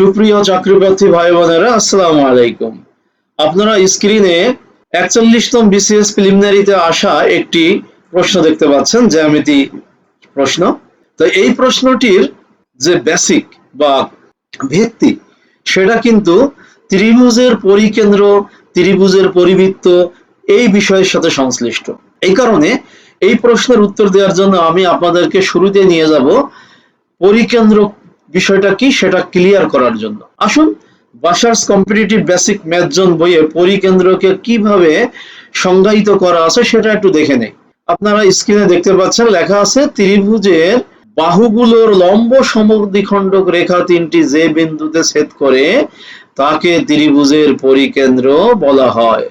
সুপ্রিয় চাকরিপ্রার্থী ভাই বোনেরা আসসালামু আলাইকুম। আপনারা স্ক্রিনে একচল্লিশতম বিসিএস প্রিলিমিনারিতে আসা একটি প্রশ্ন দেখতে পাচ্ছেন, জ্যামিতি প্রশ্ন। তো এই প্রশ্নটির যে বেসিক বা ভিত্তি, সেটা কিন্তু ত্রিভুজের পরিকেন্দ্র, ত্রিভুজের পরিবৃত্ত এই বিষয়ের সাথে সংশ্লিষ্ট। এই কারণে এই প্রশ্নের উত্তর দেওয়ার জন্য আমি আপনাদেরকে শুরুতে নিয়ে যাব পরিকেন্দ্র বিষয়টা কি সেটা ক্লিয়ার করার জন্য। আসুন Basar's competitive basic math zone বইয়ে পরিকেন্দ্রকে কীভাবে সংজ্ঞায়িত করা আছে সেটা একটু দেখে নেই। আপনারা স্ক্রিনে দেখতে পাচ্ছেন, লেখা আছে, ত্রিভুজের বাহুগুলোর লম্ব সমদ্বিখণ্ডক রেখা তিনটি যে বিন্দুতে ছেদ করে তাকে ত্রিভুজের পরিকেন্দ্র বলা হয়।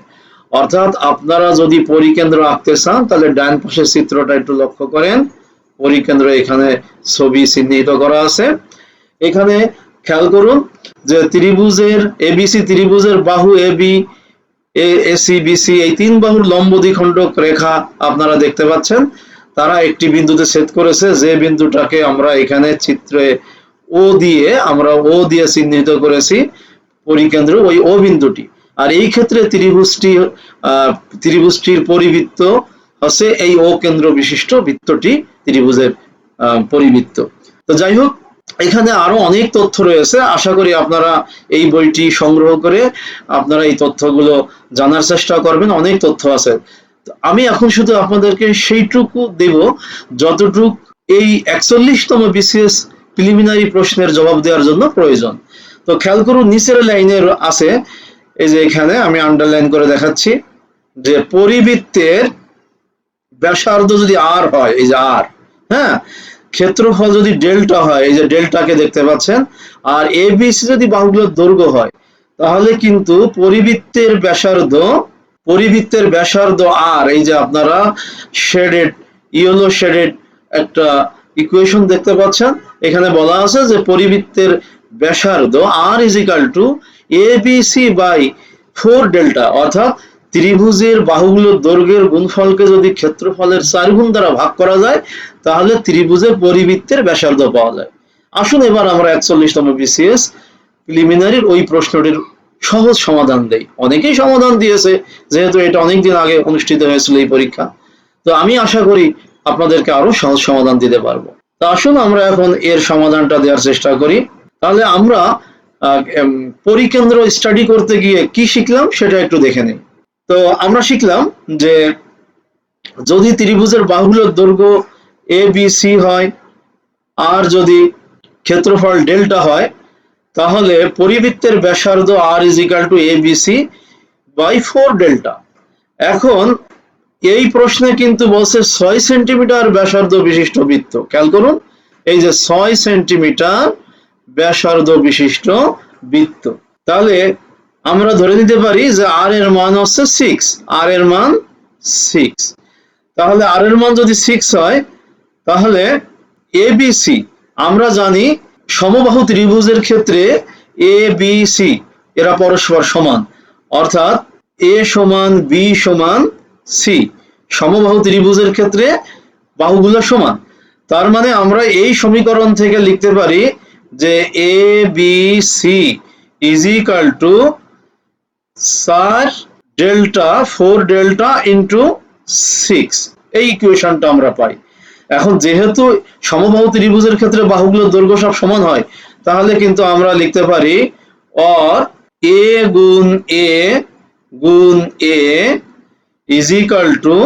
অর্থাৎ আপনারা যদি পরিকেন্দ্র আঁকতে চান, তাহলে ডান পাশের চিত্রটা একটু লক্ষ্য করেন। পরিকেন্দ্র এখানে ছবি চিহ্নিত করা আছে। এখানে খেয়াল করুন যে ত্রিভুজের এবিসি ত্রিভুজের বাহু এবি এসি বিসি এই তিন বাহুর লম্ব দ্বিখণ্ডক রেখা আপনারা দেখতে পাচ্ছেন। তারা একটি বিন্দুতে ছেদ করেছে, যে বিন্দুটাকে আমরা এখানে চিত্রে ও দিয়ে, আমরা ও দিয়ে চিহ্নিত করেছি পরিকেন্দ্র ওই ও বিন্দুটি। আর এই ক্ষেত্রে ত্রিভুজটি ত্রিভুজটির পরিবৃত্ত হচ্ছে এই ও কেন্দ্র বিশিষ্ট বৃত্তটি, ত্রিভুজের পরিবৃত্ত। তো যাই হোক এখানে আরও অনেক তথ্য রয়েছে। আশা করি আপনারা এই বইটি সংগ্রহ করে আপনারা এই তথ্যগুলো জানার চেষ্টা করবেন। অনেক তথ্য আছে। আমি এখন শুধু আপনাদেরকে সেইটুকু দেব যতটুক এই একচল্লিশতম বিসিএস প্রিলিমিনারি প্রশ্নের জবাব দেওয়ার জন্য প্রয়োজন। তো খেয়াল করুন, নিচের লাইনে আছে, এই যে এখানে আমি আন্ডারলাইন করে দেখাচ্ছি যে পরিবৃত্তের ব্যাসার্ধ যদি আর হয়, এই যে আর হ্যাঁ? ক্ষেত্রফল যদি ডেল্টা হয়, এই যে ডেল্টাকে দেখতে পাচ্ছেন, আর এবিসি যদি বাহুগুলোর দৈর্ঘ্য হয়, তাহলে কিন্তু পরিবৃত্তের ব্যাসার্ধ পরিবৃত্তের ব্যাসার্ধ আর এই যে আপনারা শেডেড, ইয়েলো শেডেড একটা ইকুয়েশন দেখতে পাচ্ছেন, এখানে বলা আছে যে পরিবৃত্তের ব্যাসার্ধ R is equal to ABC by four delta অর্থাৎ ত্রিভুজের বাহুগুলোর দৈর্ঘ্যের গুণফলকে যদি ক্ষেত্রফলের চার গুণ দ্বারা ভাগ করা যায় তাহলে ত্রিভুজের পরিবৃত্তের ব্যাসার্ধ পাওয়া যায়। আসুন এবার আমরা একচল্লিশতম বিসিএস প্রিলিমিনারির ওই প্রশ্নটির সহজ সমাধান দেই। অনেকেই সমাধান দিয়েছে, যেহেতু এটা অনেকদিন আগে অনুষ্ঠিত হয়েছিল এই পরীক্ষা। তো আমি আশা করি আপনাদেরকে আরও সহজ সমাধান দিতে পারব। তো আসুন আমরা এখন এর সমাধানটা দেওয়ার চেষ্টা করি। তাহলে আমরা পরিকেন্দ্র স্টাডি করতে গিয়ে কি শিখলাম সেটা একটু দেখে নিই। তো আমরা শিখলাম যে যদি ত্রিভুজের বাহুগুলোর দৈর্ঘ্য এ বি সি হয়, আর যদি ক্ষেত্রফল ডেল্টা হয়, তাহলে পরিবৃত্তের ব্যাসার্ধ R is equal to A B C by four delta. এখন এই প্রশ্নে কিন্তু বলছে ছয় সেন্টিমিটার ব্যাসার্ধ বিশিষ্ট বৃত্ত। খেয়াল করুন, এই যে ছয় সেন্টিমিটার ব্যাসার্ধ বিশিষ্ট বৃত্ত। তাহলে আমরা ধরে নিতে পারি যে আর এর মান হচ্ছে সিক্স আর এর মান সিক্স তাহলে আর এর মান যদি সিক্স হয় তাহলে এবিসি আমরা জানি সমবাহু ত্রিভুজের ক্ষেত্রে এ বি সি এরা পরস্পর সমান। অর্থাৎ এ সমান বি সমান সি সমবাহু ত্রিভুজের ক্ষেত্রে বাহুগুলো সমান। তার মানে আমরা এই সমীকরণ থেকে লিখতে পারি যে A B C is equal to চার delta four delta into six এই ইকুয়েশনটা আমরা পাই। এখন যেহেতু সমবাহু ত্রিভুজের ক্ষেত্রে বাহুগুলোর দৈর্ঘ্য সব সমান হয়, তাহলে কিন্তু আমরা লিখতে পারি অর এ গুণ এ গুণ এ ইজ ইকাল টু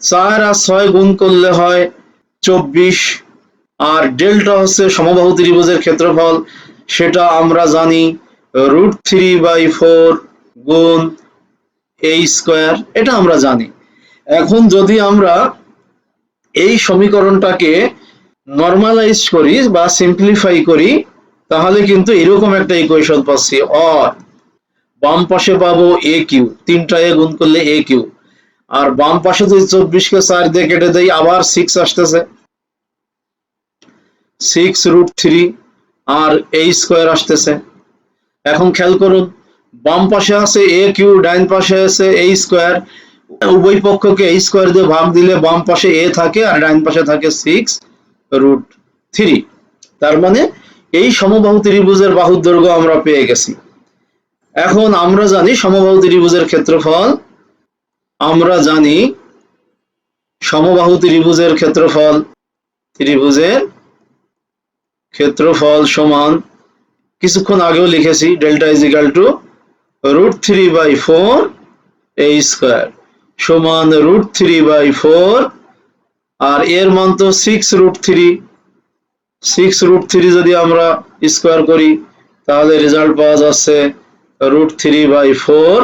চার আর ছয় গুণ করলে হয় চব্বিশ, আর ডেল্টা হচ্ছে সমবাহু ত্রিভুজের ক্ষেত্রফল, সেটা আমরা জানি রুট থ্রি বাই ফোর গুণ এই স্কোয়ার এটা আমরা জানি। এখন যদি আমরা এই সমীকরণটাকে নর্মালাইজ করি বা সিম্পলিফাই করি, তাহলে কিন্তু এরকম একটা ইকুয়েশন পাচ্ছি। অর বাম পাশে পাবো এ কিউ তিনটা এ গুণ করলে এ কিউ আর বাম পাশে যদি চব্বিশকে চার দিয়ে কেটে দেই, আবার সিক্স আসতেছে। সিক্স রুট থ্রি আর এ স্কোয়ার আসতেছে। এখন খেয়াল করুন, বাম পাশে আছে এ কিউ ডাইন পাশে আছে এ স্কোয়ার উভয় পক্ষকে এই স্কোয়ার দিয়ে ভাগ দিলে বাম পাশে এ থাকে আর ডাইন পাশে থাকে সিক্স রুট থ্রি তার মানে এই সমবাহু ত্রিভুজের বাহুর দৈর্ঘ্য আমরা পেয়ে গেছি। এখন আমরা জানি সমবাহু ত্রিভুজের ক্ষেত্রফল, আমরা জানি সমবাহু ত্রিভুজের ক্ষেত্রফল ত্রিভুজের ক্ষেত্রফল সমান, কিছুক্ষণ আগেও লিখেছি delta is two root three by four এই স্কোয়ার সমান রুট থ্রি বাই ফোর আর এর মান তো six root three six root three যদি আমরা স্কোয়ার করি, তাহলে রেজাল্ট পাওয়া যাচ্ছে রুট থ্রি বাই ফোর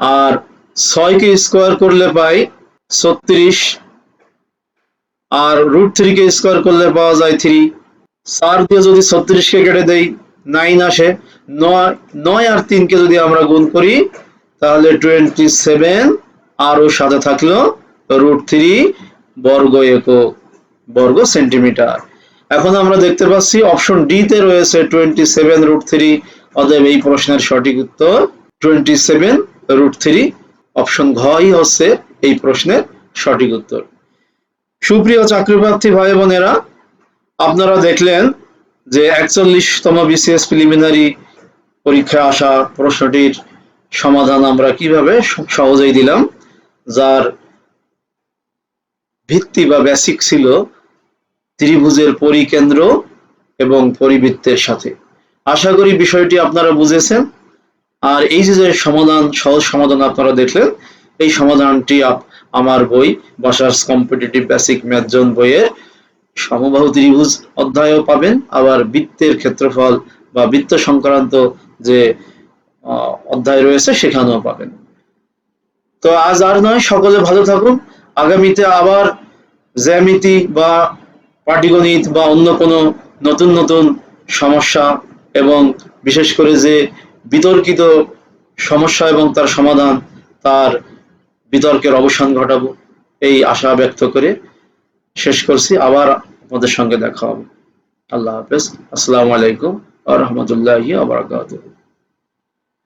আর ছয়কে স্কোয়ার করলে পাই ছত্রিশ। আর রুট থ্রিকে স্কোয়ার করলে পাওয়া যায় থ্রি চার দিয়ে যদি ছত্রিশকে কেটে দেই নাইন আসে। নয় নয় আর তিনকে যদি আমরা গুণ করি তাহলে টোয়েন্টি সেভেন আর ওর সাথে থাকল রুট থ্রি বর্গ একক, বর্গ সেন্টিমিটার এখন আমরা দেখতে পাচ্ছি অপশন ডি তে রয়েছে টোয়েন্টি সেভেন রুট থ্রি অতএব এই প্রশ্নের সঠিক উত্তর twenty seven root three option ঘই হচ্ছে এই প্রশ্নের সঠিক উত্তর। সুপ্রিয় চাকরিপ্রার্থী ভাই বোনেরা, আপনারা দেখলেন যে একচল্লিশতম বিসিএস প্রিলিমিনারি পরীক্ষায় আসা প্রশ্নটির সমাধান আমরা কীভাবে সহজেই দিলাম, যার ভিত্তি বা বেসিক ছিল ত্রিভুজের পরিকেন্দ্র এবং পরিবৃত্তের সাথে। আশা করি বিষয়টি আপনারা বুঝেছেন। আর এই যে সমাধান, সহজ সমাধান আপনারা দেখলেন, এই সমাধানটি আমার বই, Basar's competitive basic math zone বইয়ের সমবাহু ত্রিভুজ অধ্যায়ও পাবেন। আবার বৃত্তের ক্ষেত্রফল বা বৃত্ত সংক্রান্ত যে অধ্যায় রয়েছে, সেখানেও পাবেন। তো আজ আর নয়, সকলে ভালো থাকুন। আগামীতে আবার জ্যামিতি বা পাটিগণিত বা অন্য কোনো নতুন নতুন সমস্যা এবং বিশেষ করে যে বিতর্কিত সমস্যা এবং তার সমাধান, তার বিতর্কের অবসান ঘটাবো, এই আশা ব্যক্ত করে শেষ করছি। আবার আপনাদের সঙ্গে দেখা হবে। আল্লাহ হাফেজ। আসসালামু আলাইকুম আ রহমতুল্লাহি